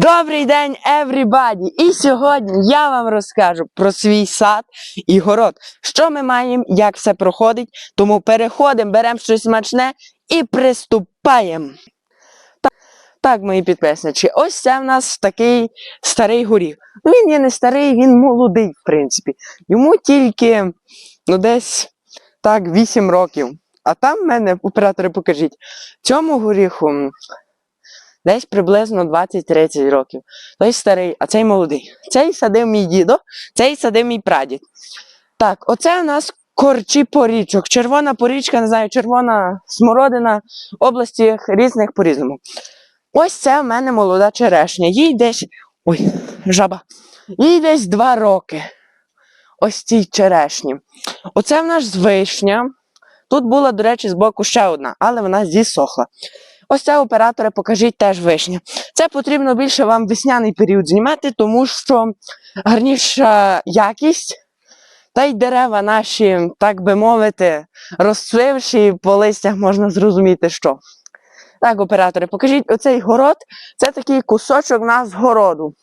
Добрий день, everybody! І сьогодні я вам розкажу про свій сад і город. Що ми маємо, як все проходить. Тому переходимо, беремо щось смачне і приступаємо. Так, так, мої підписничі, ось це в нас такий старий горіх. Ну, він є не старий, він молодий, в принципі. Йому тільки ну, десь так 8 років. А там в мене, оператори, покажіть, цьому горіху десь приблизно 20-30 років. Той старий, а цей молодий. Цей садив мій дідо, цей садив мій прадід. Так, оце у нас корчі порічок. Червона порічка, не знаю, червона смородина, області різних по-різному. Ось це в мене молода черешня. Їй десь. Ой, жаба. Їй десь два роки. Ось цій черешні. Оце в нас вишня. Тут була, до речі, збоку ще одна, але вона зісохла. Ось це оператори, покажіть теж вишня. Це потрібно більше вам весняний період знімати, тому що гарніша якість, та й дерева наші, так би мовити, розцвивші по листях можна зрозуміти, що. Так, оператори, покажіть оцей город, це такий кусочок нас городу.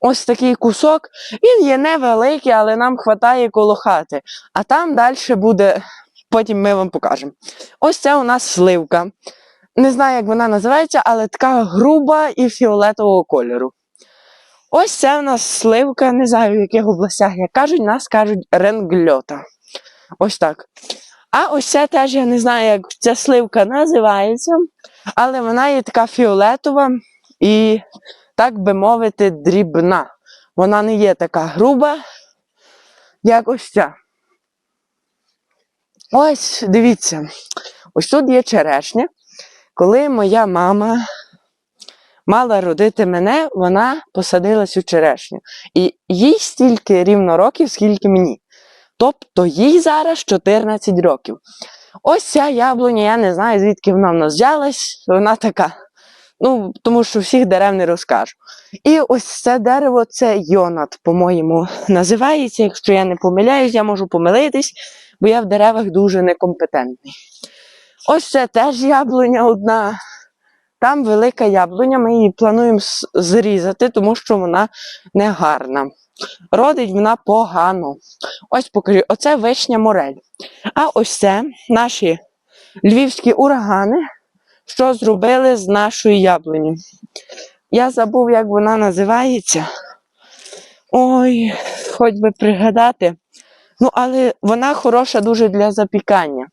Ось такий кусок. Він є невеликий, але нам вистачає коло хати. А там далі буде, потім ми вам покажемо. Ось це у нас сливка. Не знаю, як вона називається, але така груба і фіолетового кольору. Ось це у нас сливка, не знаю, в яких областях, як кажуть, нас кажуть ренгльота. Ось так. А ось це теж я не знаю, як ця сливка називається, але вона є така фіолетова і, так би мовити, дрібна. Вона не є така груба, як ось ця. Ось, дивіться, ось тут є черешня. Коли моя мама мала родити мене, вона посадила цю черешню. І їй стільки рівно років, скільки мені. Тобто їй зараз 14 років. Ось ця яблуня, я не знаю, звідки вона в нас взялась. Вона така. Ну, тому що всіх дерев не розкажу. І ось це дерево це йонат, по-моєму, називається. Якщо я не помиляюсь, я можу помилитись, бо я в деревах дуже некомпетентний. Ось це теж яблуня одна. Там велика яблуня, ми її плануємо зрізати, тому що вона не гарна. Родить вона погано. Ось покажу, оце вишня морель. А ось це наші львівські урагани, що зробили з нашою яблуню. Я забув, як вона називається. Ой, хоч би пригадати. Ну, але вона хороша дуже для запікання.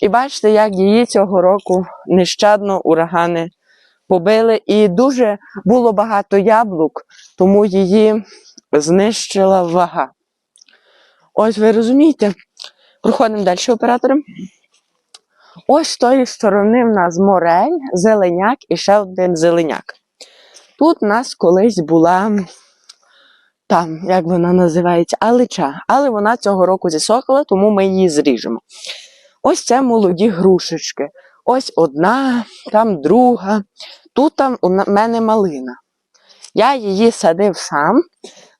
І бачите, як її цього року нещадно урагани побили. І дуже було багато яблук, тому її знищила вага. Ось ви розумієте? Проходимо далі оператором. Ось з тої сторони в нас морель, зеленяк і ще один зеленяк. Тут у нас колись була там, як вона називається, алича. Але вона цього року зісохла, тому ми її зріжемо. Ось це молоді грушечки. Ось одна, там друга. Тут там у мене малина. Я її садив сам,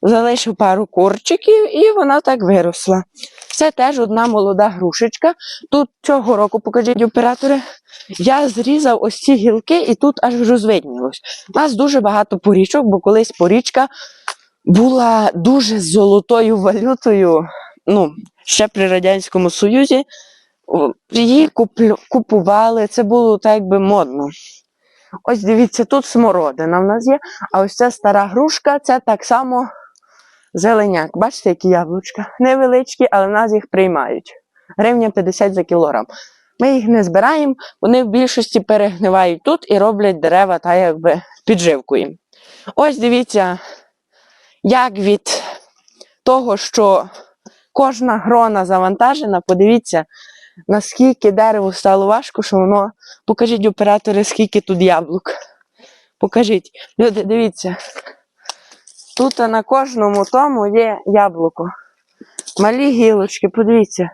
залишив пару корчиків, і вона так виросла. Це теж одна молода грушечка. Тут цього року, покажіть оператори, я зрізав ось ці гілки, і тут аж розвиднілось. У нас дуже багато порічок, бо колись порічка була дуже золотою валютою. Ну, ще при Радянському Союзі її купували, це було так якби модно. Ось дивіться, тут смородина в нас є, а ось ця стара грушка, це так само зеленяк. Бачите, які яблучка? Невеличкі, але нас їх приймають. Гривня 50 за кілограм. Ми їх не збираємо, вони в більшості перегнивають тут і роблять дерева та якби підживку їм. Ось дивіться, як від того, що кожна грона завантажена, подивіться, наскільки дереву стало важко, що воно. Покажіть оператори, скільки тут яблук. Покажіть. Люди, дивіться. Тут на кожному тому є яблуко. Малі гілочки, подивіться.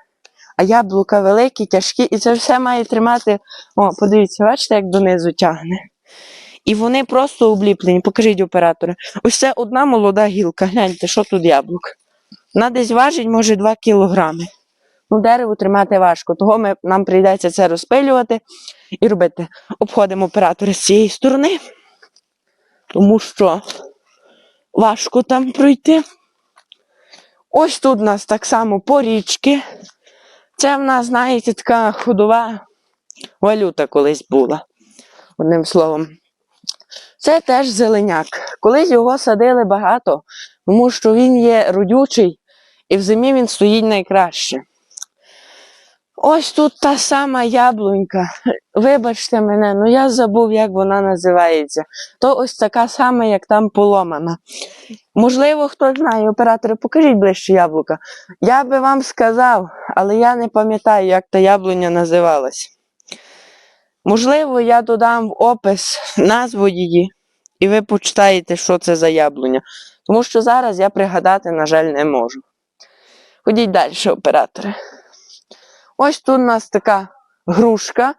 А яблука великі, тяжкі, і це все має тримати. О, подивіться, бачите, як донизу тягне. І вони просто обліплені. Покажіть оператори. Ось це одна молода гілка. Гляньте, що тут яблук. Вона десь важить, може, 2 кілограми. Ну, дерево тримати важко, того ми, нам прийдеться це розпилювати і робити. Обходимо оператори з цієї сторони. тому що важко там пройти. Ось тут у нас так само порічки. Це в нас, знаєте, така ходова валюта колись була. Одним словом. Це теж зеленяк. Колись його садили багато, тому що він є родючий і в зимі він стоїть найкраще. Ось тут та сама яблунька. Вибачте мене, ну я забув, як вона називається. То ось така сама, як там поломана. Можливо, хто знає, оператори, покажіть ближче яблука. Я би вам сказав, але я не пам'ятаю, як та яблуня називалась. Можливо, я додам в опис назву її, і ви почитаєте, що це за яблуня. Тому що зараз я пригадати, на жаль, не можу. Ходіть далі, оператори. Ось тут у нас така грушка.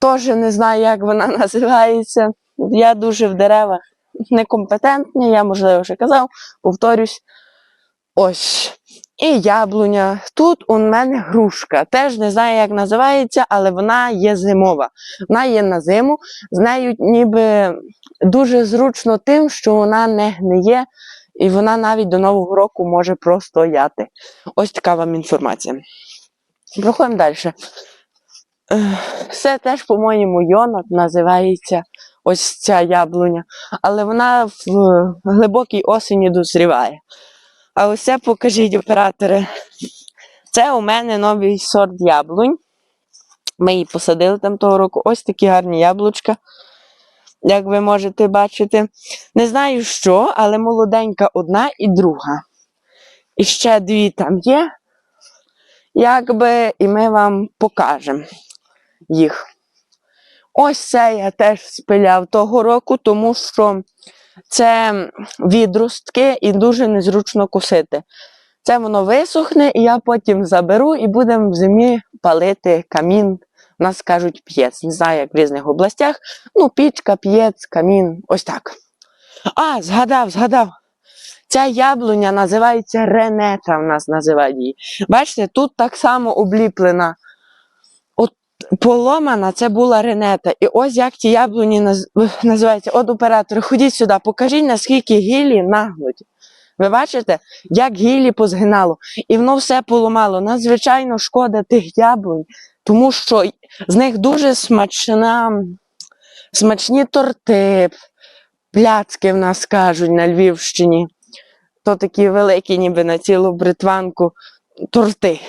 Теж не знаю, як вона називається. Я дуже в деревах некомпетентний, я, можливо, вже казав, повторюсь. Ось. І яблуня. Тут у мене грушка. Теж не знаю, як називається, але вона є зимова. Вона є на зиму. З нею ніби дуже зручно тим, що вона не гниє, і вона навіть до Нового року може простояти. Ось така вам інформація. Проходимо далі. Це теж, по-моєму, йонок називається ось ця яблуня, але вона в глибокій осені дозріває. А ось це покажіть, оператори. Це у мене новий сорт яблунь. Ми її посадили там того року. Ось такі гарні яблучка, як ви можете бачити. Не знаю що, але молоденька одна і друга. І ще дві там є. Якби, і ми вам покажемо їх. Ось це я теж спиляв того року, тому що це відростки і дуже незручно косити. Це воно висохне, і я потім заберу і будемо в зимі палити камін. У нас кажуть п'єц. Не знаю, як в різних областях. Ну, пічка, п'єц, камін, ось так. А, згадав, згадав. Ця яблуня називається Ренета, в нас називають її. Бачите, тут так само обліплена. От поломана це була Ренета. І ось як ті яблуні наз- називаються. От оператори, ходіть сюди, покажіть, наскільки гілі нагнуті. Ви бачите, як гілі позгинало, і воно все поламало. Надзвичайно шкода тих яблунь, тому що з них дуже смачна, смачні торти, пляцки в нас кажуть на Львівщині. То такі великі, ніби на цілу бритванку торти.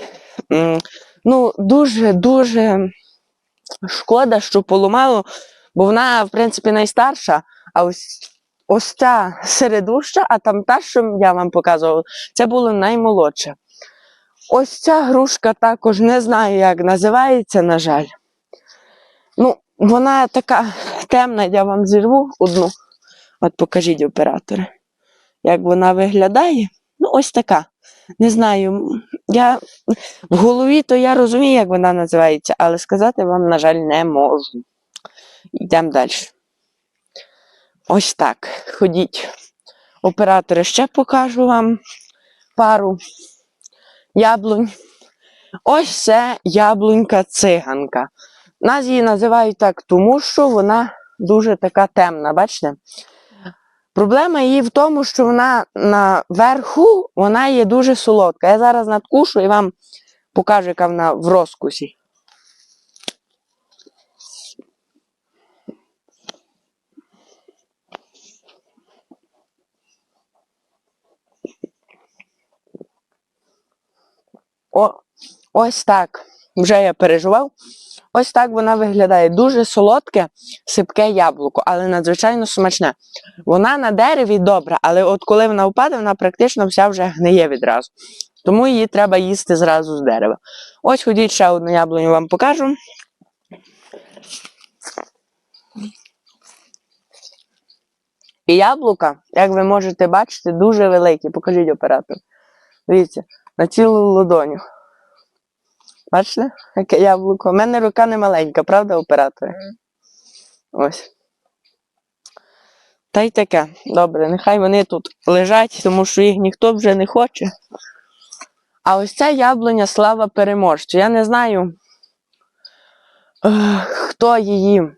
Ну, дуже-дуже шкода, що поламало, бо вона, в принципі, найстарша, а ось, ось ця середуща, а там та, що я вам показувала, це було наймолодше. Ось ця грушка також не знаю, як називається, на жаль. Ну, вона така темна, я вам зірву одну. От покажіть оператори, як вона виглядає. Ну, ось така. Не знаю, я в голові то я розумію, як вона називається, але сказати вам, на жаль, не можу. Йдемо далі. Ось так. Ходіть. Оператори, ще покажу вам пару яблунь. Ось це яблунька циганка. Нас її називають так, тому що вона дуже така темна, бачите? Проблема її в тому, що вона наверху вона є дуже солодка. Я зараз надкушу і вам покажу, яка вона в розкусі. О, ось так. Вже я переживав. Ось так вона виглядає. Дуже солодке, сипке яблуко, але надзвичайно смачне. Вона на дереві добра, але от коли вона впаде, вона практично вся вже гниє відразу. Тому її треба їсти зразу з дерева. Ось ходіть ще одну яблуню вам покажу. І яблука, як ви можете бачити, дуже великі. Покажіть оператор. Дивіться, на цілу ладоню. Бачите, яке яблуко? У мене рука не маленька, правда, оператор? Ось. Та й таке. Добре, нехай вони тут лежать, тому що їх ніхто вже не хоче. А ось ця яблуня слава переможцю. Я не знаю, е, хто її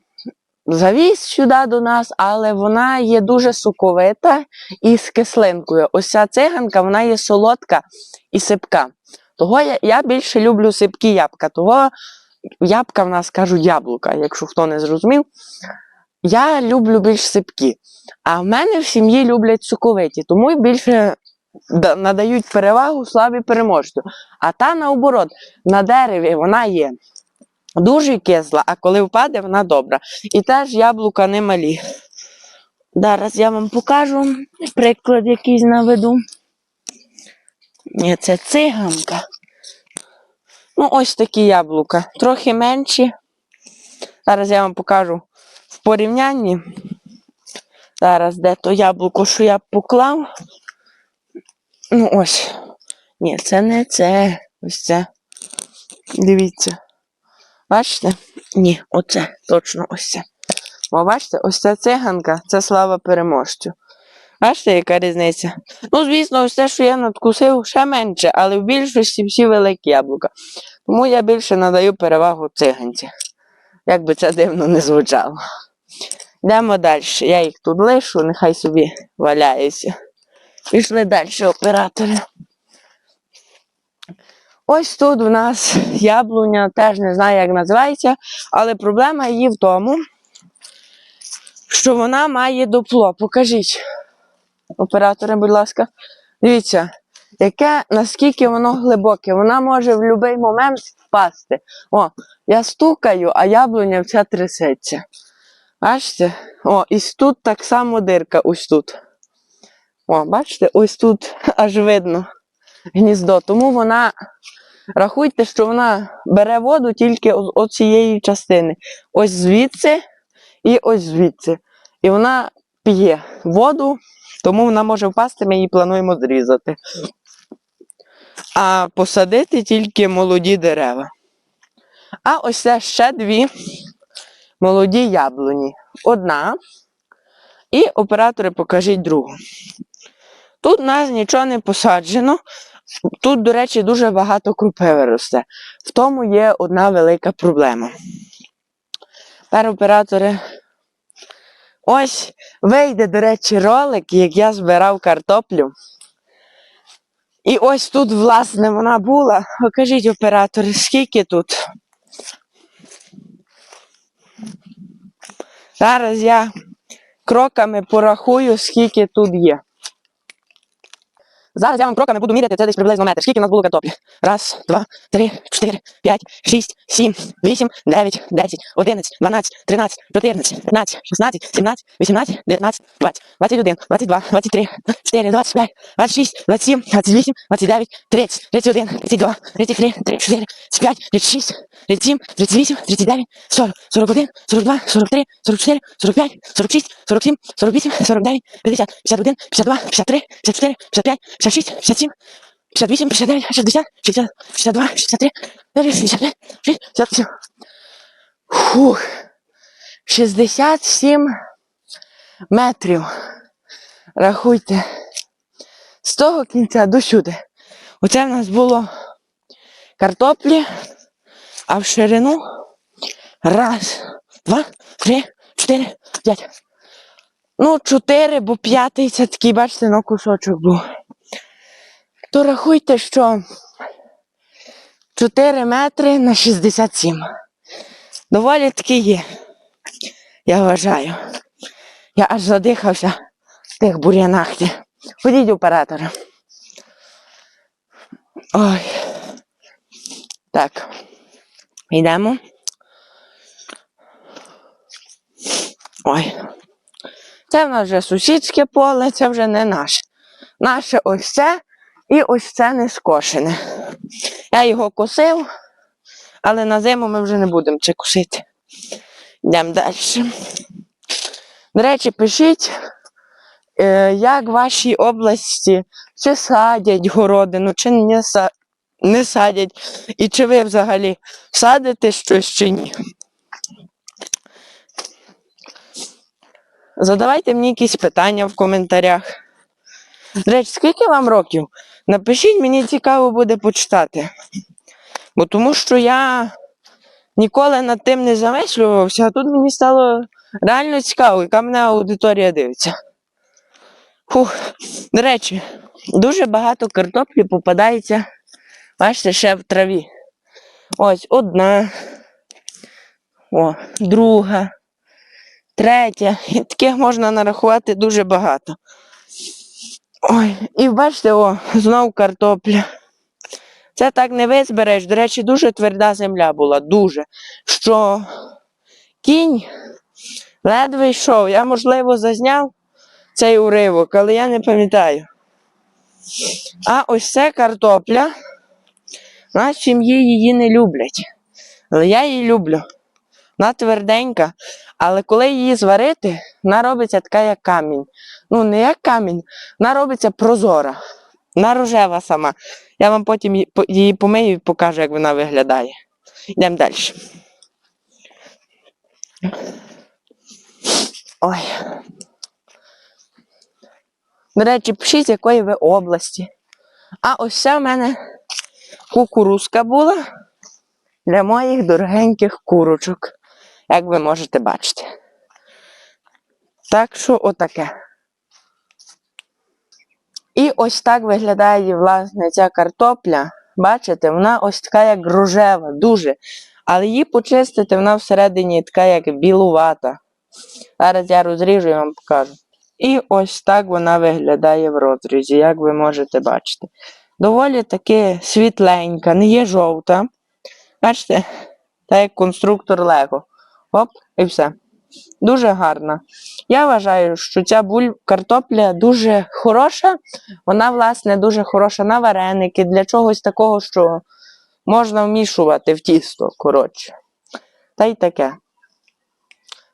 завіз сюди до нас, але вона є дуже соковита і з кислинкою. Ось ця циганка, вона є солодка і сипка. Того я, я більше люблю сипкі ябка. Того ябка в нас кажуть яблука, якщо хто не зрозумів. Я люблю більш сипкі. А в мене в сім'ї люблять соковиті, тому більше надають перевагу слабі переможцю. А та наоборот, на дереві вона є дуже кисла, а коли впаде, вона добра. І теж яблука не малі. Зараз я вам покажу приклад якийсь наведу. Це циганка. Ну, ось такі яблука. Трохи менші. Зараз я вам покажу в порівнянні. Зараз де то яблуко, що я поклав. Ну, ось. Ні, це не це. Ось це. Дивіться. Бачите? Ні, оце, точно ось це. О, бачите, ось ця циганка це слава переможцю. Бачите, яка різниця? Ну, звісно, те, що я надкусив, ще менше, але в більшості всі великі яблука. Тому я більше надаю перевагу циганці. Як би це дивно не звучало. Йдемо далі. Я їх тут лишу, нехай собі валяються. Пішли далі, оператори. Ось тут в нас яблуня, теж не знаю, як називається, але проблема її в тому, що вона має дупло. Покажіть, оператори, будь ласка. Дивіться, яке, наскільки воно глибоке. Вона може в будь-який момент впасти. О, я стукаю, а яблуня вся трясеться. Бачите? О, і тут так само дирка, ось тут. О, бачите, ось тут аж видно гніздо. Тому вона, рахуйте, що вона бере воду тільки з оцієї частини. Ось звідси і ось звідси. І вона п'є воду, тому вона може впасти, ми її плануємо зрізати. А посадити тільки молоді дерева. А ось це ще дві молоді яблуні. Одна. І оператори покажіть другу. Тут у нас нічого не посаджено. Тут, до речі, дуже багато крупи росте. В тому є одна велика проблема. Тепер оператори. Ось вийде, до речі, ролик, як я збирав картоплю. І ось тут, власне, вона була. Покажіть, оператори, скільки тут. Зараз я кроками порахую, скільки тут є. Зараз я вам кроками буду міряти, це десь приблизно метр. Скільки у нас було картоплі? Раз, два, три, чотири, п'ять, шість, сім, вісім, дев'ять, десять, одинадцять, дванадцять, тринадцять, чотирнадцять, п'ятнадцять, шістнадцять, сімнадцять, вісімнадцять, дев'ятнадцять, двадцять, двадцять один, двадцять два, двадцять три, чотири, двадцять п'ять, двадцять шість, двадцять сім, двадцять вісім, двадцять дев'ять, тридцять, тридцять один, тридцять два, тридцять три, тридцять чотири, тридцять п'ять, тридцять шість, тридцять сім, тридцять вісім, тридцять дев'ять, сорок, сорок один, сорок два, сорок три, сорок чотири, сорок п'ять, сорок шість, сорок сім, сорок вісім, сорок дев'ять, п'ятдесят, п'ятдесят один, п'ятдесят два, п'ятдесят три, п'ятдесят чотири, п'ятдесят п'ять, п'ятдесят шість, п'ятдесят сім, 58, 59, 60, 60, 62, 63, 65, 67. Фух. 67 метрів. Рахуйте. З того кінця до сюди. Оце в нас було картоплі, а в ширину раз, два, три, чотири, п'ять. Ну, чотири, бо п'ятий це такий, бачите, ну кусочок був то рахуйте, що 4 метри на 67. Доволі таки є, я вважаю. Я аж задихався в тих бур'янах. Ходіть оператора. Ой. Так. Йдемо. Ой. Це в нас вже сусідське поле, це вже не наше. Наше ось це. І ось це не скошене. Я його косив, але на зиму ми вже не будемо це косити. Йдемо далі. До речі, пишіть, е, як в вашій області чи садять городину, чи не, са- не садять, і чи ви взагалі садите щось чи ні. Задавайте мені якісь питання в коментарях. До речі, скільки вам років? Напишіть, мені цікаво буде почитати. Бо тому що я ніколи над тим не замислювався, а тут мені стало Реально цікаво, яка мене аудиторія дивиться. Фух. До речі, дуже багато картоплі попадається, бачите, ще в траві. Ось одна, о, друга, третя. І таких можна нарахувати дуже багато. Ой, і бачите, о, знову картопля. Це так не визбереш. До речі, дуже тверда земля була, дуже. Що кінь ледве йшов. Я, можливо, зазняв цей уривок, але я не пам'ятаю. А ось це картопля. У нас сім'ї її не люблять. Але я її люблю. Вона тверденька, але коли її зварити, вона робиться така, як камінь. Ну, не як камінь, вона робиться прозора. Вона рожева сама. Я вам потім її помию і покажу, як вона виглядає. Йдемо далі. Ой. До речі, пишіть, якої ви області. А ось це в мене кукурузка була для моїх дорогеньких курочок, як ви можете бачити. Так що отаке. І ось так виглядає власне ця картопля. Бачите, вона ось така як рожева, дуже. Але її почистити, вона всередині така як білувата. Зараз я розріжу і вам покажу. І ось так вона виглядає в розрізі, як ви можете бачити. Доволі таки світленька, не є жовта. Бачите, так як конструктор Лего. Оп, і все. Дуже гарна. Я вважаю, що ця буль... картопля дуже хороша. Вона, власне, дуже хороша на вареники, для чогось такого, що можна вмішувати в тісто, коротше. Та й таке.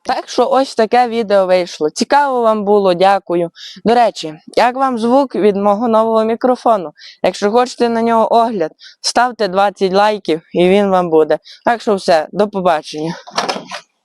Так що ось таке відео вийшло. Цікаво вам було, дякую. До речі, як вам звук від мого нового мікрофону? Якщо хочете на нього огляд, ставте 20 лайків і він вам буде. Так що все, до побачення.